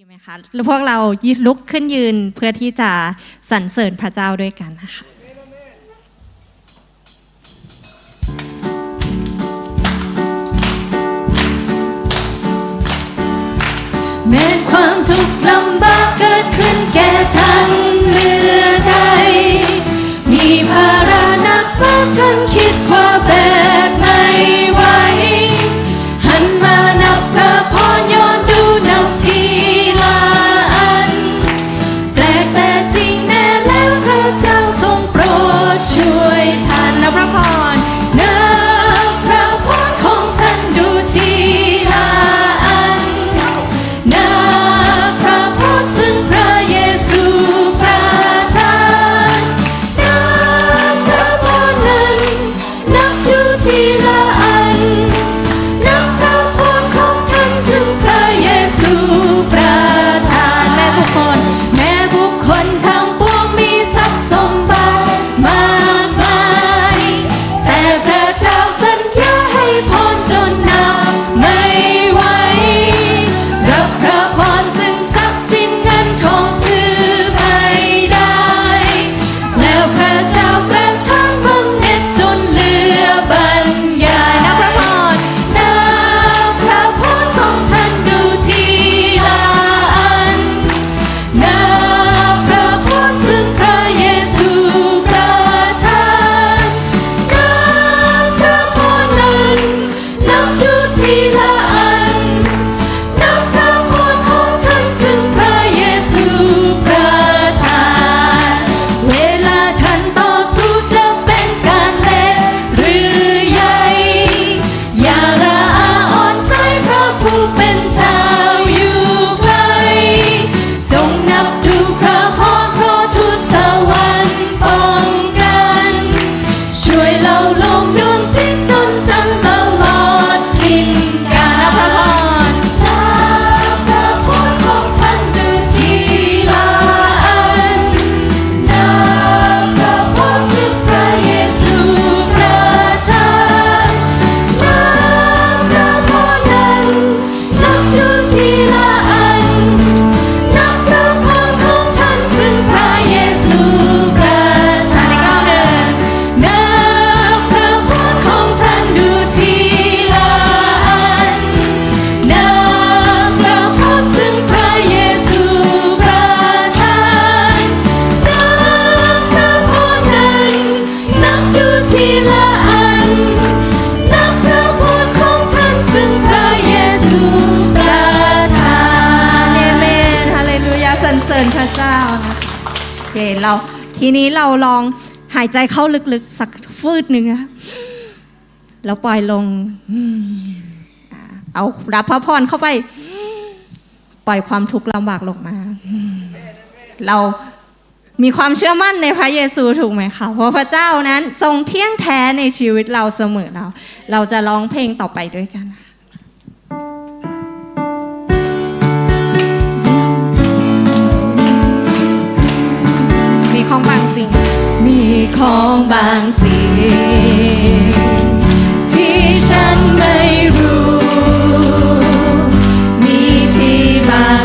ดีไหมคะพวกเรายลุกขึ้นยืนเพื่อที่จะสรรเสริญพระเจ้าด้วยกันนะคะลำบากเกิดขึ้นแก่ฉันเมื่อใด มีภาระหนักมากฉัน ทีนี้เราลองหายใจเข้าลึกๆ สักฟืดหนึ่งนะะแล้วปล่อยลง เอารับพระพรเข้าไป ปล่อยความทุกข์ลำบากลงมา เรามีความเชื่อมั่นในพระเยซูถูกไหมคะ เพราะพระเจ้านั้นทรงเที่ยงแท้ในชีวิตเราเสมอเรา เราจะร้องเพลงต่อไปด้วยกัน ของบางสิ่ง มีของบางสิ่ง ที่ฉันไม่รู้ มีที่บาง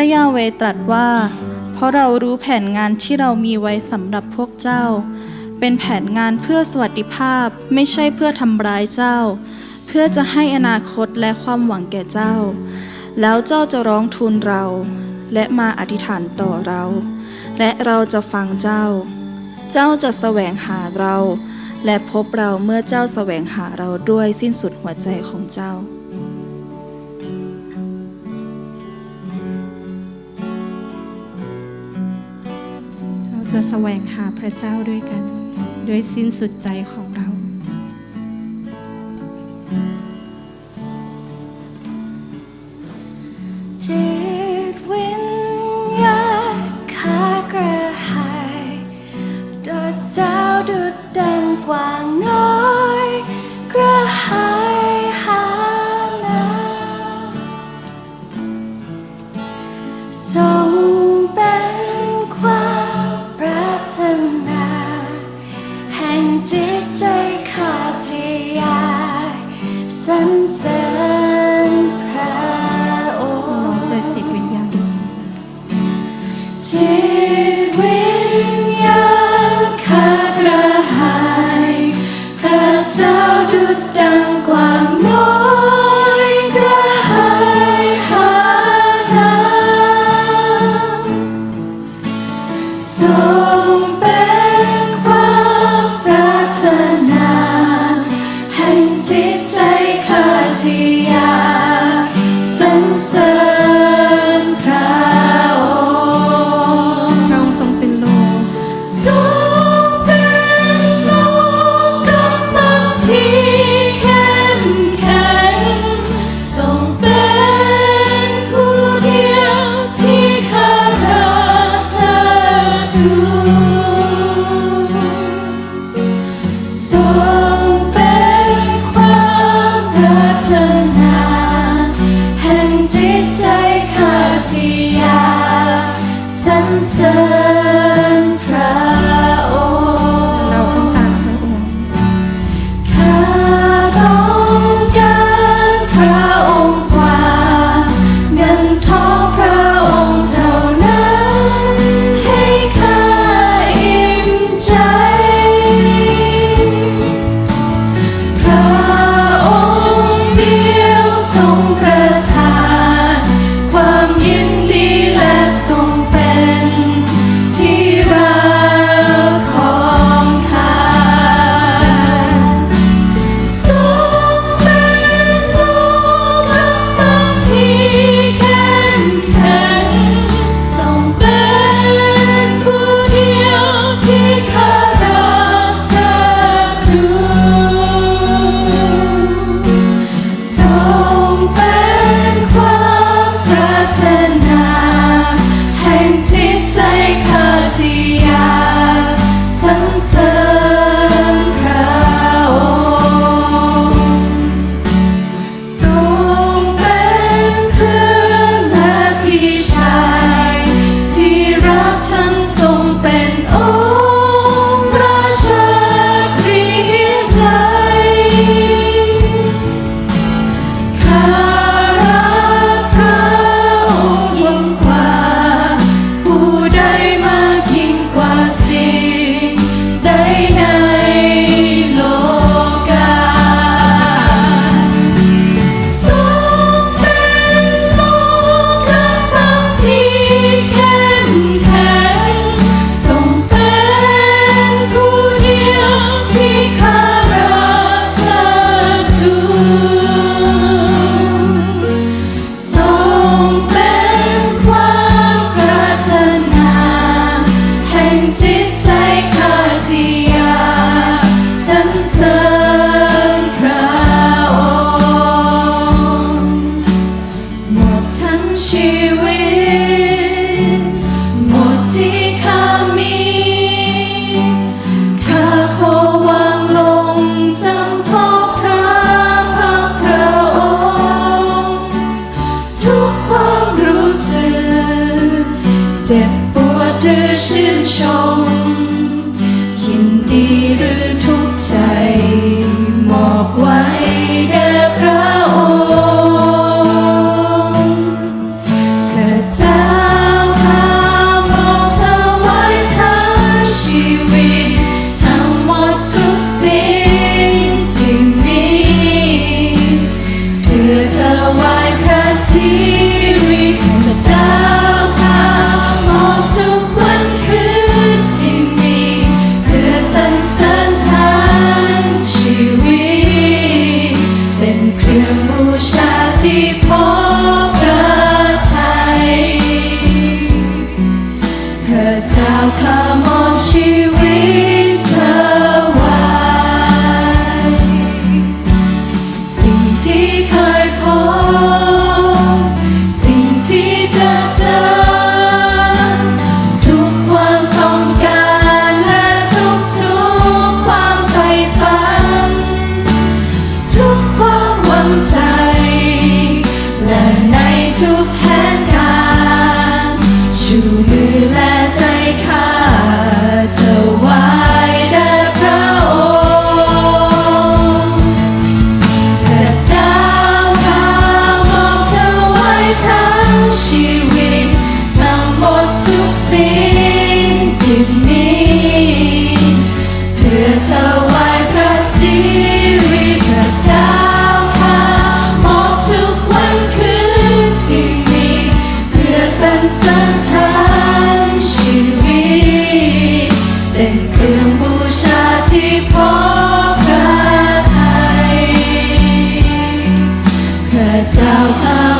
ระยาเวตรัสว่า เพราะเรารู้แผนงานที่เรามีไว้สำหรับพวกเจ้า เป็นแผนงานเพื่อสวัสดิภาพไม่ใช่เพื่อทำร้ายเจ้า เพื่อจะให้อนาคตและความหวังแก่เจ้า แล้วเจ้าจะร้องทูลเรา และมาอธิษฐานต่อเรา และเราจะฟังเจ้า เจ้าจะแสวงหาเรา และพบเราเมื่อเจ้าแสวงหาเราด้วยสิ้นสุดหัวใจของเจ้า จะแสวงหาพระเจ้าด้วยกัน ด้วยสิ้นสุดใจของเราจิตวิญญาณขากระหายดอดเจ้าดุดดังกว่างน้อ say เจ้าข้า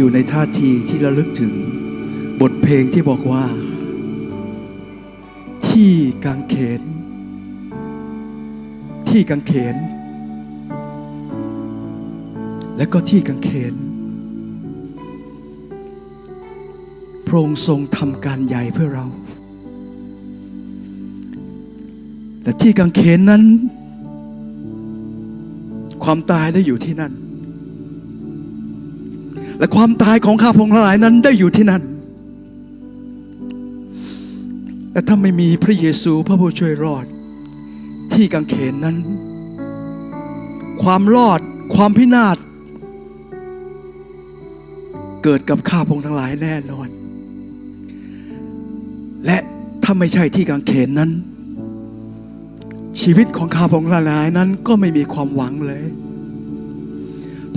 อยู่ในท่าทีที่ระลึกถึง บทเพลงที่บอกว่า ที่กางเขน ที่กางเขน และก็ที่กางเขนพระองค์ทรงทำการใหญ่เพื่อเรา แต่ที่กางเขนนั้น ความตายได้อยู่ที่นั่น และความตายของข้าพงทั้งหลายนั้นได้อยู่ที่นั่น และถ้าไม่มีพระเยซูพระผู้ช่วยรอด ที่กางเขนนั้น ความรอดความพินาศเกิดกับข้าพงทั้งหลายแน่นอน และถ้าไม่ใช่ที่กางเขนนั้น ชีวิตของข้าพงทั้งหลายนั้นก็ไม่มีความหวังเลย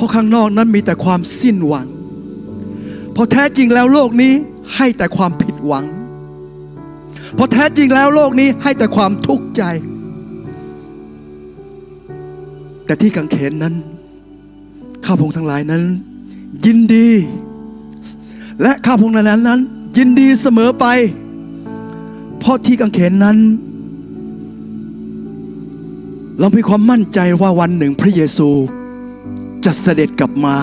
ราะข้างนอกนั้นมีแต่ความสิ้นหวัง เพราะแท้จริงแล้วโลกนี้ให้แต่ความผิดหวัง เพราะแท้จริงแล้วโลกนี้ให้แต่ความทุกข์ใจ แต่ที่กังเขนนั้น ข้าพงทั้งหลายนั้น ยินดี และข้าพงทั้งหลายนั้น ยินดีเสมอไป เพราะที่กังเขนนั้นเรามีความมั่นใจว่าวันหนึ่งพระเยซู จะเสด็จกลับมา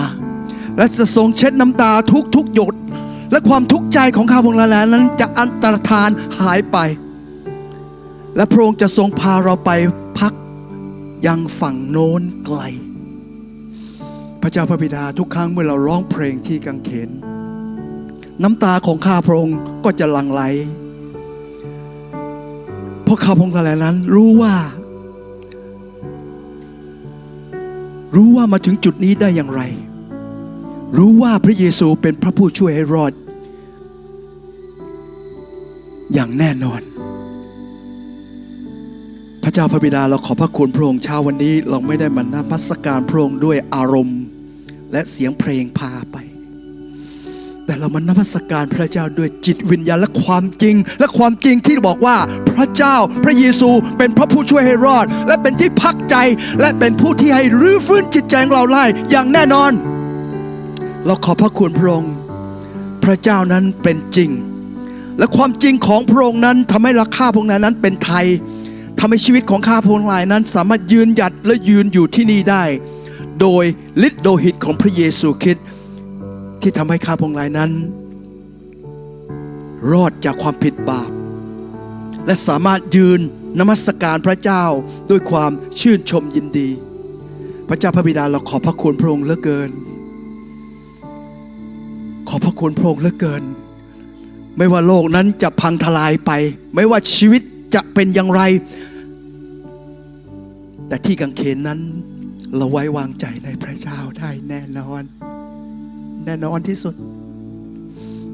และจะทรงเช็ดน้ำตาทุกทุกหยด และความทุกข์ใจของข้าพงศ์ลานั้นจะอันตรธานหายไป และพระองค์จะทรงพาเราไปพักยังฝั่งโน้นไกล พระเจ้าพระบิดาทุกครั้งเมื่อเราร้องเพลงที่กังเขน น้ำตาของข้าพระองค์ก็จะหลั่งไหลเพราะข้าพงศ์ลานั้นรู้ว่า รู้ว่ามาถึงจุดนี้ได้อย่างไร รู้ว่าพระเยซูเป็นพระผู้ช่วยให้รอด อย่างแน่นอน พระเจ้าพระบิดาเราขอพระคุณพระองค์เช้าวันนี้ เราไม่ได้มานมัสการพระองค์ด้วยอารมณ์ และเสียงเพลงพา เรามานมัสการพระเจ้าด้วยจิตวิญญาณและความจริง และความจริงที่บอกว่าพระเจ้าพระเยซูเป็นพระผู้ช่วยให้รอด และเป็นที่พักใจ และเป็นผู้ที่ให้รื้อฟื้นจิตใจของเราได้อย่างแน่นอน เราขอพระคุณพระองค์พระเจ้านั้นเป็นจริง และความจริงของพระองค์นั้นทำให้ราคาพระองค์นั้นเป็นไทยทำให้ชีวิตของข้าพระองค์หลายนั้น สามารถยืนหยัดและยืนอยู่ที่นี่ได้ โดยฤทธิ์โดหิตของพระเยซูคริสต์ ที่ทำให้ข้าพงค์หลายนั้น รอดจากความผิดบาป และสามารถยืนนมัสการพระเจ้าด้วยความชื่นชมยินดี พระเจ้าพระบิดาเราขอบพระคุณพระองค์เหลือเกิน ขอบพระคุณพระองค์เหลือเกิน ไม่ว่าโลกนั้นจะพังทลายไป ไม่ว่าชีวิตจะเป็นอย่างไร แต่ที่กังเขนนั้นเราไว้วางใจในพระเจ้าได้แน่นอน แน่นอนที่สุด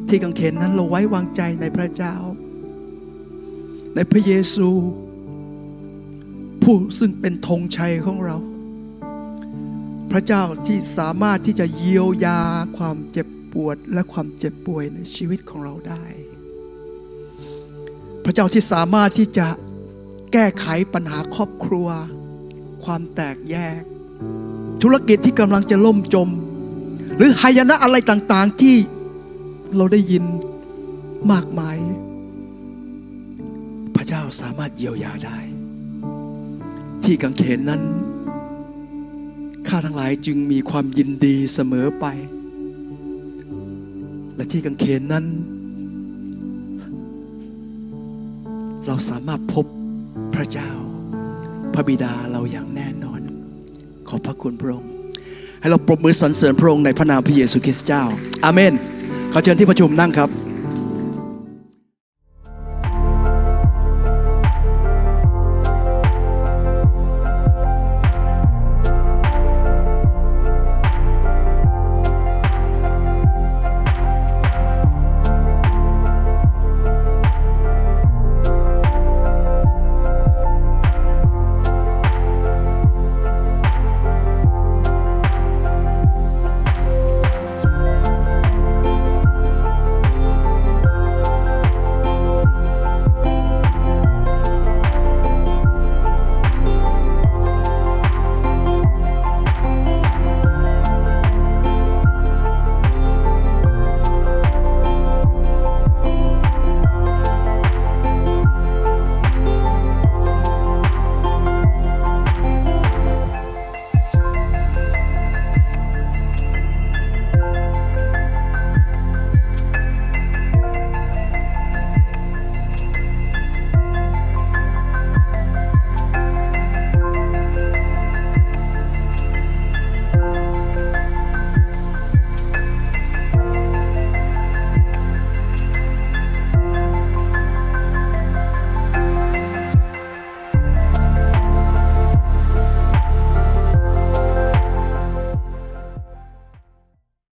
ที่กังเขนนั้นเราไว้วางใจในพระเจ้า ในพระเยซู ผู้ซึ่งเป็นธงชัยของเรา พระเจ้าที่สามารถที่จะเยียวยาความเจ็บปวดและความเจ็บป่วยในชีวิตของเราได้ พระเจ้าที่สามารถที่จะแก้ไขปัญหาครอบครัว ความแตกแยก ธุรกิจที่กำลังจะล่มจม หรือหายนะอะไรต่างๆที่เราได้ยินมากมาย พระเจ้าสามารถเยียวยาได้ ที่กังเขนนั้น ข้าทั้งหลายจึงมีความยินดีเสมอไป และที่กังเขนนั้น เราสามารถพบพระเจ้า พระบิดาเราอย่างแน่นอน ขอบพระคุณพระองค์ ให้เราปรบมือสรรเสริญพระองค์ในพระนามพระเยซูคริสต์เจ้า อาเมน ขอเชิญที่ประชุมนั่งครับ